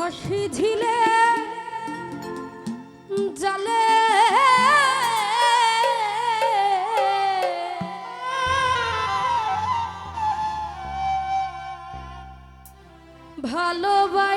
ভাসি ঝিলে জালে। ভালোবাসা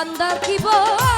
bandar kibar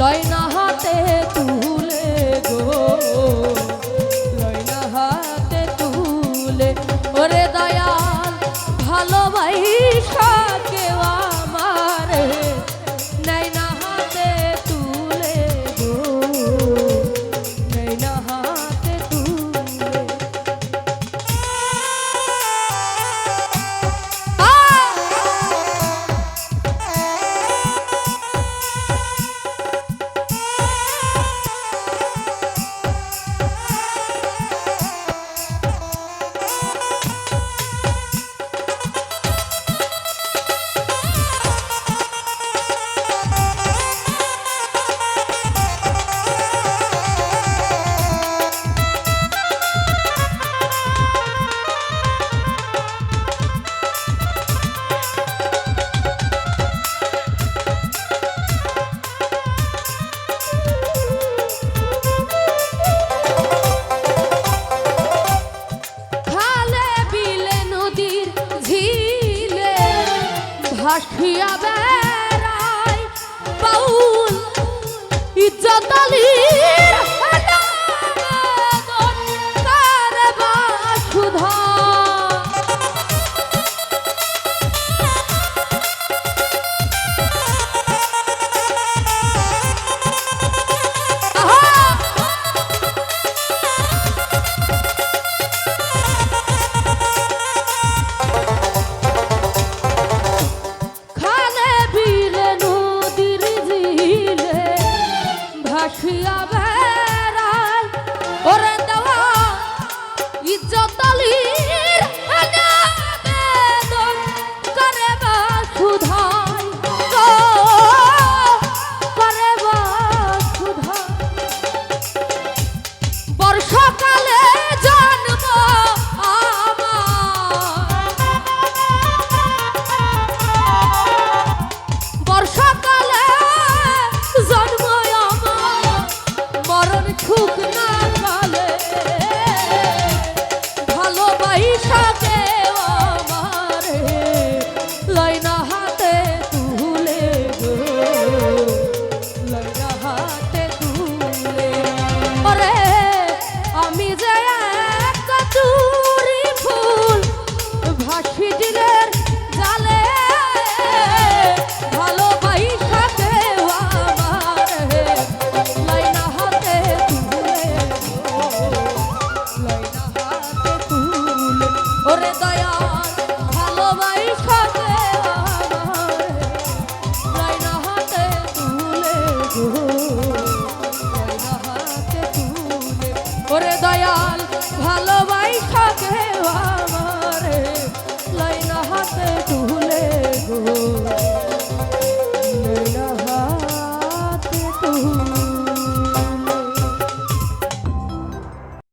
লয় না হাতে তুলে গো। বেড়ায়। বাউল ইজ্জত আলী। ওরে দেওয়া ইজ্জত